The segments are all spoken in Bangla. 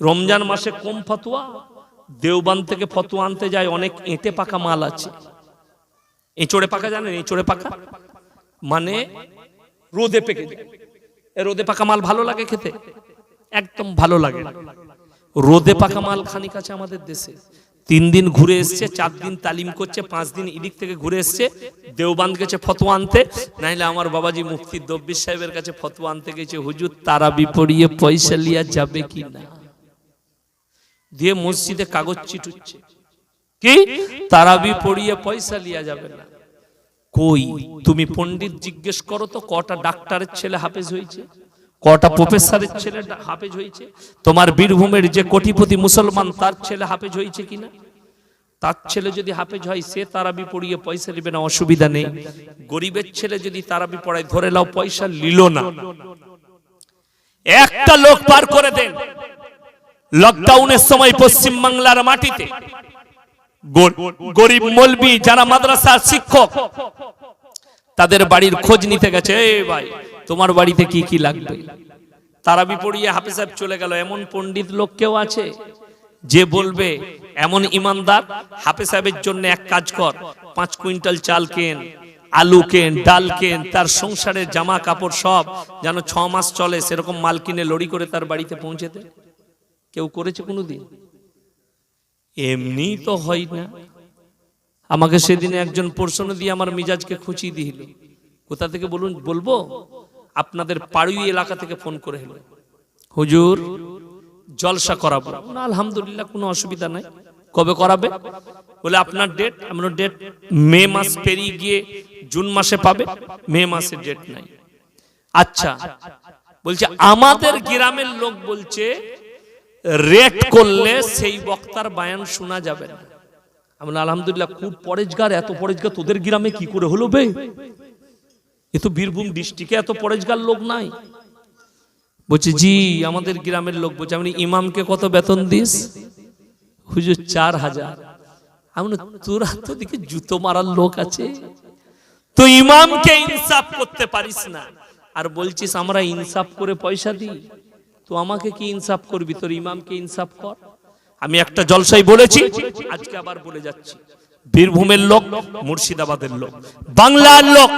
রমজান মাসে কম ফতুয়া, দেওবান থেকে ফতুয়া আনতে যায়, অনেক এঁটে পাকা মাল আছে। এঁচড়ে পাকা জানেন? এঁচড়ে পাকা? মানে রোদে পেকে রোদে পাকা মাল ভালো লাগে খেতে? একদম ভালো লাগে। রোদে পাকা মাল খানিক আছে আমাদের দেশে। তিন দিন ঘুরে এসছে, চার দিন তালিম করছে, পাঁচ দিন ইদিক থেকে ঘুরে এসছে, দেওবান গেছে ফতোয়া আনতে। নাইলে আমার বাবাজি মুফতি দব্বির সাহেবের কাছে ফতোয়া আনতে গেছে, হুজুর তারা পড়িয়ে পয়সা লিয়া যাবে কি না দিয়ে মসজিদে কাগজ চিটুচ্ছে কি? তারাবি পড়িয়ে পয়সা লিয়া যাবে না। কই, তুমি পণ্ডিত জিজ্ঞেস করো তো, কটা ডাক্তারের ছেলে হাফেজ হয়েছে? কটা প্রফেসরের ছেলে হাফেজ হয়েছে? তোমার বীরভূমের যে কোটিপতি মুসলমান, তার ছেলে হাফেজ হয়েছে কিনা তার ছেলে যদি হাফেজ হয়, সে তারাবি পড়িয়ে পয়সা নেবে না, অসুবিধা নেই। গরিবের ছেলে যদি তারাবি পড়ায়, ধরে নাও পয়সা নিল না। একটা লোক পার করে দেন। লকডাউনের সময় পশ্চিম বাংলার মাটিতে গরিব মলবি যারা মাদ্রাসার শিক্ষক, তাদের বাড়ির খোঁজ নিতে গেছে ভাই, তোমার বাড়িতে কি কি লাগবে? তারাবি পড়িয়ে হাফিজ সাহেব চলে গেল। এমন পণ্ডিত লোক কেউ আছে যে বলবে, এমন ইমানদার, হাফিজ সাহেবের জন্য এক কাজ কর, পাঁচ কুইন্টাল চাল কেন, আলু কেন, ডাল কেন, তার সংসারের জামা কাপড় সব যেন ছ মাস চলে, সেরকম মাল কিনে লড়ি করে তার বাড়িতে পৌঁছেতে কেউ করেছে কোনোদিন? এমনি তো হয় না। আমাকে সেদিনে একজন প্রশ্ন দিয়ে আমার মিজাজকে খুঁচিয়ে দিল। কোথা থেকে বলুন? বলব? আপনাদের পাড়ুই এলাকা থেকে ফোন করে হলো হুজুর জলসা করাবো। না আলহামদুলিল্লাহ কোনো অসুবিধা নাই। কবে করাবে? বলে আপনার ডেট আমরা ডেট মে মাস পেরিয়ে গিয়ে জুন মাসে পাবে। মে মাসে ডেট নাই। আচ্ছা বলছে আমাদের গ্রামের লোক বলছে রেট করলে সেই বক্তার বায়ান শোনা যাবে না। আমরা আলহামদুলিল্লাহ খুব পরেজগার এত পরেজগার তোদের গ্রামে কি করে হলো বে? এ তো বীরভূম ডিস্ট্রিক্টে এত পরেজগার লোক নাই। বলছে জি আমাদের গ্রামের লোক। বলছে আপনি ইমামকে কত বেতন দিস? হুজুর চার হাজার। আমি তোরা তো দিকে জুতো মারার লোক আছে? তো ইমামকে ইনসাফ করতে পারিস না। আর বলছিস আমরা ইনসাফ করে পয়সা দিই। তো আমাকে কি ইনসাফ করবি? তোর ইমামকে ইনসাফ কর। আমি একটা জলসাই বলেছি, আজকে আবার বলে যাচ্ছি। বীরভূমের লোক, মুর্শিদাবাদের লোক, বাংলার লোক,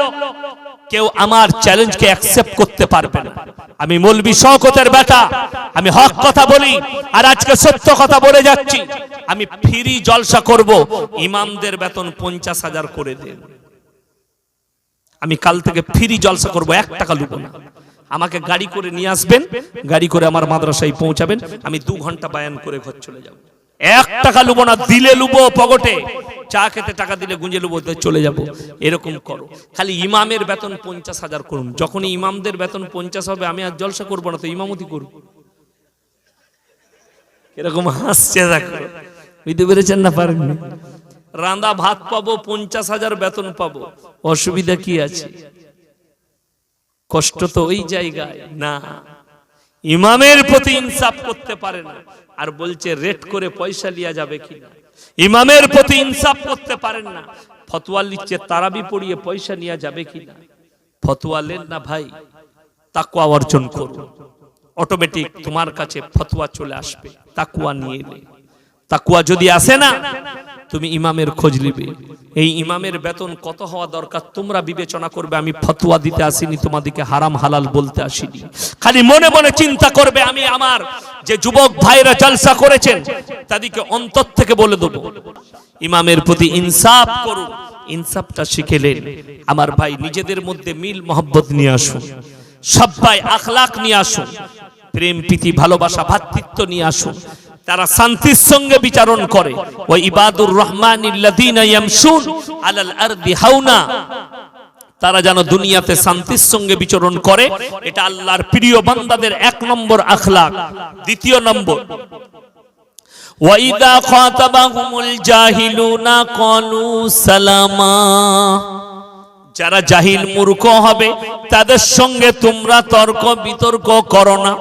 কেউ আমার চ্যালেঞ্জকে অ্যাকসেপ্ট করতে পারবে না। আমি মলবি শওকতের বেটা, আমি হক কথা বলি, আর আজকে সত্য কথা বলে যাচ্ছি। আমি ফ্রি জলসা করব, ইমামদের বেতন পঞ্চাশ হাজার করে দেন আমি কাল থেকে ফ্রি জলসা করব, এক টাকা লুবো না। আমাকে গাড়ি করে নিয়ে আসবেন, গাড়ি করে আমার মাদ্রাসায় পৌঁছাবেন, আমি দু ঘণ্টা বায়ান করে ঘর চলে যাব। এক টাকা লুবো না, দিলে লুবো পগটে চা খেতে টাকা দিলে গুঁজে লুবো চলে যাব। এরকম করো। খালি ইমামের বেতন পঞ্চাশ হাজার করুন। যখনই ইমামদের বেতন পঞ্চাশ হবে, আমি আর জলসা করব না, তো ইমামতি করব। এরকম হাসছে, দেখো। বুঝতে পেরেছেন না পারেননি? রান্দা ভাত পাবো, পঞ্চাশ হাজার বেতন পাবো। অসুবিধা কি আছে? কষ্ট তো ওই জায়গায়, না। ইমামের প্রতি ইনসাফ করতে পারে না। আর বলছে, রেট করে পয়সা লিয়া যাবে কি না ইমামের প্রতি ইনসাফ করতে পারেন না। ফতোয়া লিখছে, তারাবি পড়িয়ে পয়সা নিয়ে যাবে কি না ফতোয়া লেন না, ভাই তাকুয়া অর্জন করুন অটোমেটিক তোমার কাছে ফতোয়া চলে আসবে। তাকুয়া নিয়ে এলে তাকুয়া যদি আসে না তুমি ইমামের খোঁজ নিবে। এই ইমামের বেতন কত হওয়া দরকার তোমরা বিবেচনা করবে, আমি ফতোয়া দিতে আসিনি, তোমাদেরকে হারাম হালাল বলতে আসিনি। খালি মনে মনে চিন্তা করবে আমি আমার যে যুবক ভাইরা জলসা করেছেন, তাদেরকে অন্তর থেকে বলে দেবো, ইমামের প্রতি ইনসাফ করুন। ইনসাফটা শিখেলেন আমার ভাই, নিজেদের মধ্যে মিল, মোহব্বত নিয়ে আসুন। সবাই আখলাক নিয়ে আসুন। প্রেম, প্রীতি, ভালোবাসা, ভাতৃত্ব নিয়ে আসুন। তারা শান্তির সঙ্গে বিচারণ করে। ওই ইবাদুর রহমান হাউনা তারা যেন দুনিয়াতে শান্তির সঙ্গে বিচরণ করে। এটা আল্লাহর প্রিয় বান্দাদের এক নম্বর আখলাক। দ্বিতীয় নম্বর ওয়াইদা খাতাবাহুমুল জাহিলুনা ক্বালু সালামা। যারা জাহিল মূর্খ হবে, তাদের সঙ্গে তোমরা তর্ক বিতর্ক করো না।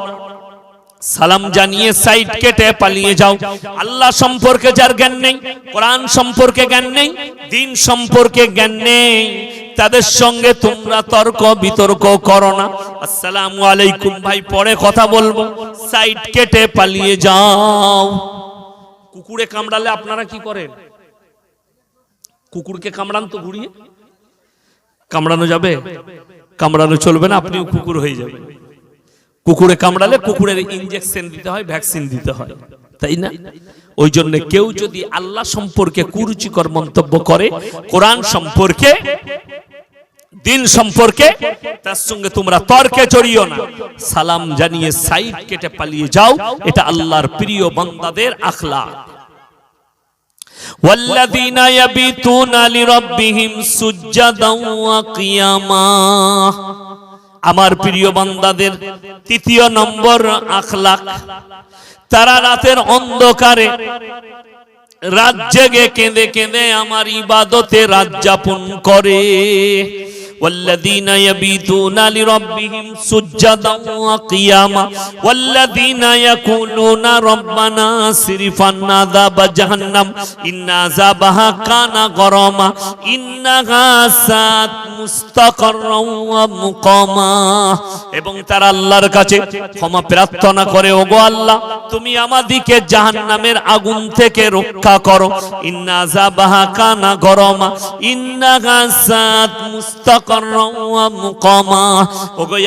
সালাম জানিয়ে সাইড কেটে পালিয়ে যাও। আল্লাহ সম্পর্কে যার জ্ঞান নেই, কোরআন সম্পর্কে জ্ঞান নেই, দিন সম্পর্কে জ্ঞান নেই। তাদের সঙ্গে তোমরা তর্ক বিতর্ক করো না। আসসালামু আলাইকুম ভাই, পরে কথা বলব। সাইড কেটে পালিয়ে যাও। কুকুরে কামড়ালে আপনারা কি করেন? কুকুরকে কামড়ান তো ঘুরিয়ে। কামড়ানো যাবে? কামড়ানো চলবে না, আপনিও কুকুর হয়ে যাবেন। কুকুরে কামড়ালে কুকুরের ইনজেকশন দিতে হয় ভ্যাকসিন দিতে হয় তাই না ওই জন্য কেউ যদি আল্লাহ সম্পর্কে কুরুচিকর মন্তব্য করে কোরআন সম্পর্কে দিন সম্পর্কে তার সঙ্গে তোমরা তর্কে জড়িও না সালাম জানিয়ে সাইড কেটে পালিয়ে যাও এটা আল্লাহর প্রিয় বান্দাদের আখলাক والذين يبيتون لربهم سجدا وقياما আমার প্রিয় বান্দাদের তৃতীয় নম্বর আখলাক। তারা রাতের অন্ধকারে রাত জেগে কেঁদে কেঁদে আমার ইবাদতে রাত যাপন করে। والذين يبيتون لربهم سجدا وقياما والذين يقولون ربنا اصرف عنا عذاب جهنم إن عذابها كان غراما إنها ساءت مستقرا ومقاما এবং তারা আল্লাহর কাছে ক্ষমা প্রার্থনা করে ওগো আল্লাহ তুমি আমাদিকে জাহান্নামের আগুন থেকে রক্ষা করো। ইন্না আযাবাহা কানা গরমা, ইন্না গাসাত মুস্তাকাররাম ওয়া মুকামা।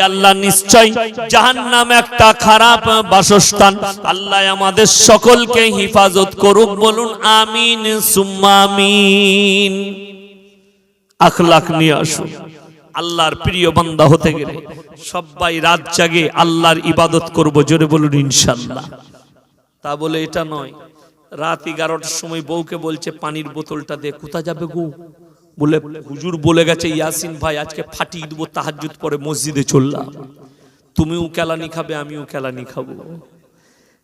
আল্লাহ, নিশ্চয় জাহান্নাম একটা খারাপ বাসস্থান। আল্লাহ আমাদের সকলকে হিফাজত করুক, বলুন আমিন, সুম্মা আমিন। আখলাক নিয়ে আসুন। আল্লাহর প্রিয় বান্দা হতে গেলে সবাই রাত জাগে আল্লাহর ইবাদত করব, জোরে বলুন ইনশাল্লাহ তা বলে এটা নয়। রাত এগারোটার সময় বউকে বলছে, পানির বোতলটা দে কোথা যাবে গো? বলে, হুজুর বলে গেছে, ইয়াসিন ভাই, আজকে ফাটিয়ে দেবো তাহাজুদ পরে মসজিদে চললাম। তুমিও কেলানি খাবে, আমিও কেলানি খাব।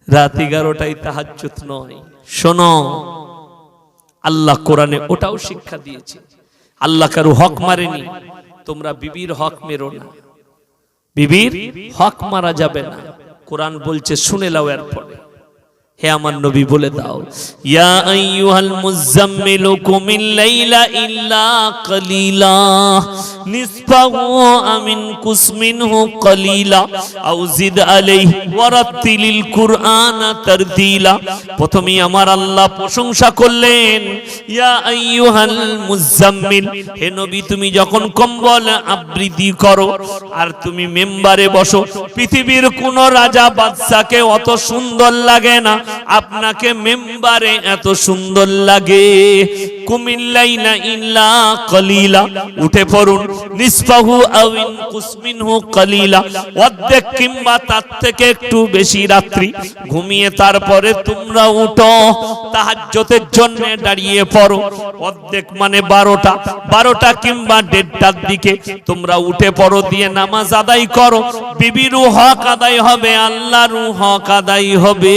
রাত এগারোটাই তাহাজ্জুদ নয়। শোনো, আল্লাহ কোরআনে ওটাও শিক্ষা দিয়েছে। আল্লাহ কারও হক মারেনি। তোমরা বিবির হক মেরো না। বিবির হক মারা যাবে না। কোরআন বলছে, শুনে লাও এর পরে হে আমার নবী বলে দাও। ইয়া আইয়ুহাল মুজাম্মিলু কুমিল লাইলা ইল্লা কালিলা। নিসফাহু আমিন কুসমিনহু কালিলা। আও জিদ আলাইহি ওয়ারাত্তিলিল কুরআনা তারতিলা। প্রথমে আমার আল্লাহ প্রশংসা করলেন, ইয়া আইয়ুহাল মুজাম্মিল হে নবী তুমি যখন কম্বল আবৃত্তি করো আর তুমি মেম্বারে বসো, পৃথিবীর কোন রাজা বাদশাকে অত সুন্দর লাগে না। আপনাকে মেম্বারে এত সুন্দর লাগে। ইল্লা কলিলা। উঠে পড়ুন। আউইন কুসমিনহু কলিলা। অর্ধেক কিংবা তার থেকে একটু বেশি রাত্রি। ঘুমিয়ে তারপরে তোমরা উঠো। তাহাজ্জতের জন্য দাঁড়িয়ে পড়ো। অর্ধেক মানে বারোটা। বারোটা কিংবা দেড়টার দিকে তোমরা উঠে পড়ো, দিয়ে নামাজ আদায় করো। বিবিরু হক আদায় হবে, আল্লাহরু হক আদায় হবে।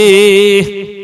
فيه